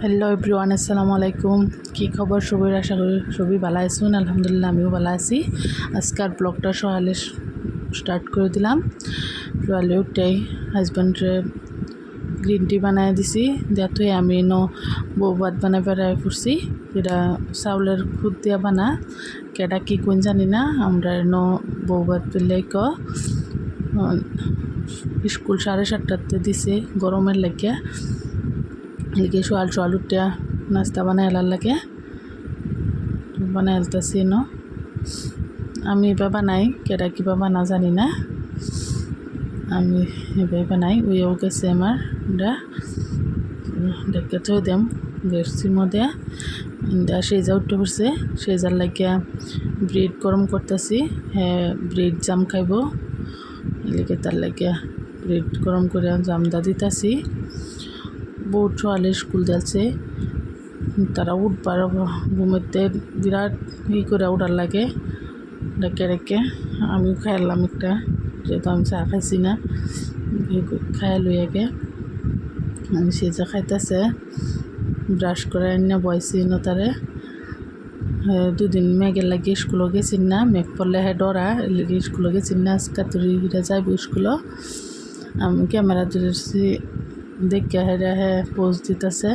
Hello everyone আসসালামু আলাইকুম কী খবর? সবাই আশা করি সবই ভালো আছেন। আলহামদুলিল্লাহ, আমিও ভালো আছি। আজকাল ব্লগটা সকালে স্টার্ট করে দিলাম। সকালে উঠেই হাজব্যান্ডরে গ্রিন টি বানায় দিছি। যাতে আমি ন বউ ভাত বানাই বেড়াই করছি এটা চাউলের খুদ দিয়া বানা। কেটা কি কোন জানি না, আমরা ন বউ ভাত পেলে ক স্কুল সাড়ে সাতটাতে দিছে, গরমের লাগিয়া এদিকে সোয়াল সোয়াল উঠিয়া নাস্তা বানাই এলার লাগে। বানাই এলতেছি ন। আমি এবার বানাই কেটা কিবা বানা জানি না। আমি এবার বানাই উইও গেছে আমার দা। দেখে থই দেম গেছির মধ্যে দা সেজা উঠতে পড়ছে সেজার লাগিয়া ব্রেড গরম করতেছি হ্যাঁ ব্রেড জাম খাইব। এদিকে তার লাগিয়া ব্রেড গরম করে জামদা দিতাছি। বউ ছোয়ালে স্কুল যাচ্ছে। তারা উঠবার ঘুমেতে বিরাট ই করে উঠার লাগে, ডেকে ডেকে। আমিও খাইলাম একটা, যেহেতু আমি চা খাইছি না খাই লই আগে। আমি সে যা খাইতেছে, ব্রাশ করে এনে বয়সি ন তারে। দুদিন মেঘের লাগে স্কুলে গেছিন না, মেঘ পড়লে হে ডরা স্কুলে গেছিন না কাতুরি যাইব স্কুলে আমি, ক্যামেরা ধরেছি দেখে হেরা হে পোজ দিতেছে,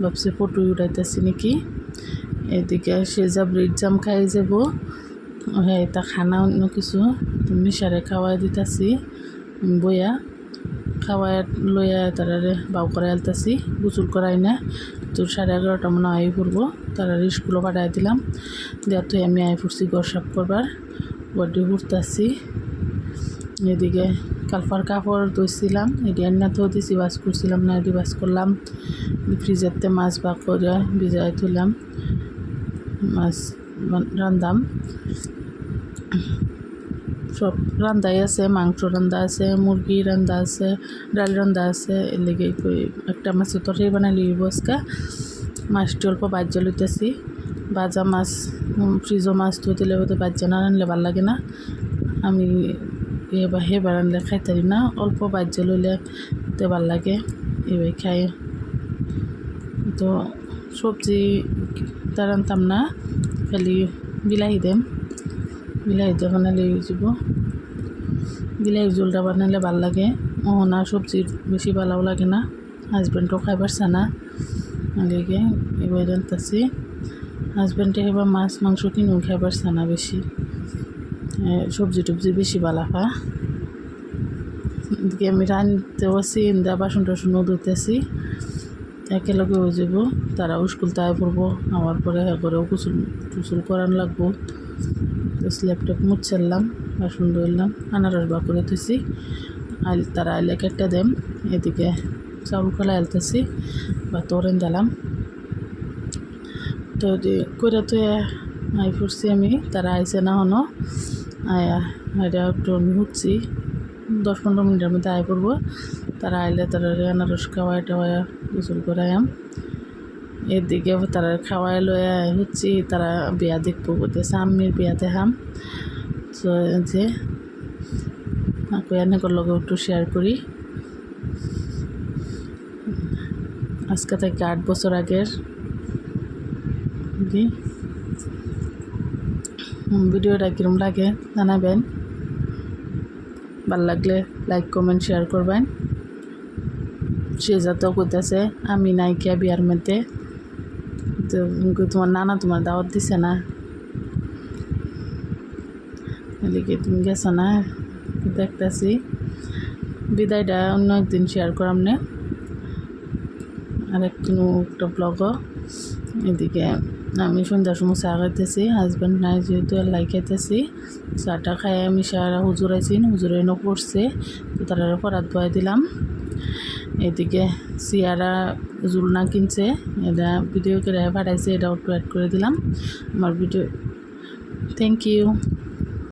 ভাবছি ফটো উঠাইতেছি নাকি। এদিকে সে যা ব্রিড জাম খাই যাব হ্যাঁ তা খানা অন্য কিছু তুমি মিশারে খাওয়াই দিতেছি, বইয়া। খাওয়াই লইয়া তারারে বাউ করে আলতাছি গুচুল করাই না। তো সাড়ে এগারোটা মনে আই পড়ব। তারা স্কুলে পাঠাই দিলাম। দেওয়ার তো আমি আই পড়ছি ঘর সাফ করবার। বডি ঘুরতেছি এদিকে কালফার কাপড় ধুইছিলাম। এটি তো দিছি, বাস করছিলাম না এটি বাস করলাম। ফ্রিজেরতে মাছ বা করে ভিজাই তুললাম মাছ রান্দাম। সব রান্দাই আছে, মাংস রান্দা আছে, মুরগি রান্দা আছে, ডাল রান্দা আছে এর লেগে একটা মাছের তরকারি বানাই আজকে। মাছটি অল্প বাজ্য লইতেছি। বাজা মাছ ফ্রিজও মাছ দিলে বোধ বাজ্য না রানলে ভালো লাগে না। আমি এবার হেবার আনলে খাইতারি না, অল্প বাজ্য লইলে ভালো লাগে, এবার খাই। তো সবজি তার আনতাম না, খালি বিলাহি দেম। বিলাহি দিয়ে বানালে যাব। বিলাহি জোলটা বানালে ভালো লাগে। মোহনা সবজি বেশি ভালো লাগে না। হাজব্যান্ডও খাই পারছে না। আগে এবার জানতেছি হাজব্যান্ডে এবার মাছ, মাংস কিনেও খাই পারছে না বেশি। সবজি টবজি বেশি ভালো খা এদিকে আমি রাঁধতে বসি ইন্দা বাসন টাসনও ধুতেছি একেলগে হয়ে যাব, তারাও স্কুল তাই পড়ব আমার পরে হ্যাঁ করেও কুচুল টুচুল করান লাগবো। তো স্ল্যাপটপ মুছাল্লাম বাসন ধরলাম আনারস বা করে থুছি আইল তারা আইলে কেটে দেম, এদিকে চাউল খোলা আলতেছি, বা তোরেন দিলাম। তো করে তো আই ফুরছি আমি, তারা আইসে না হনো, আয়া এটা একটু আমি উঠছি দশ পনেরো মিনিটের মধ্যে আয় পড়ব। তারা আইলে তারা আনারস খাওয়াই টাওয়াই গোসল করাইম এদিকে তারা খাওয়াই লয়ে হচ্ছি, তারা বিয়া দেখব বলতেছে আম্মির বিয়াতে দেখাম তো যে এনেকর লগে একটু শেয়ার করি। আজকে থেকে আট বছর আগের। ভিডিওটা কিরম লাগে জানাবেন। ভালো লাগলে লাইক কমেন্ট শেয়ার করবেন। সে যাতেও করতেছে আমি নাইকিয়া বিয়ার মধ্যে তো তোমার নানা তোমার দাওয়াত দিছে না। এদিকে তুমি গেছো না? দেখতেছি? বিদায়টা অন্য একদিন শেয়ার করাম না। আর একদিন একটা ব্লগও এদিকে আমি সন্ধ্যার সময় চা খাইতেছি হাজব্যান্ড নাই যেহেতু লাই খাইতেছি। চাটা খাই আমি সারা হুজুর আইসিন হুজুরে পড়ছে, তো তারা পরাত বয়ে দিলাম। এদিকে সিয়ারা জুলনা কিনছে। এটা ভিডিও করে পাঠাইছে এটা একটু অ্যাড করে দিলাম। আমার ভিডিও থ্যাংক ইউ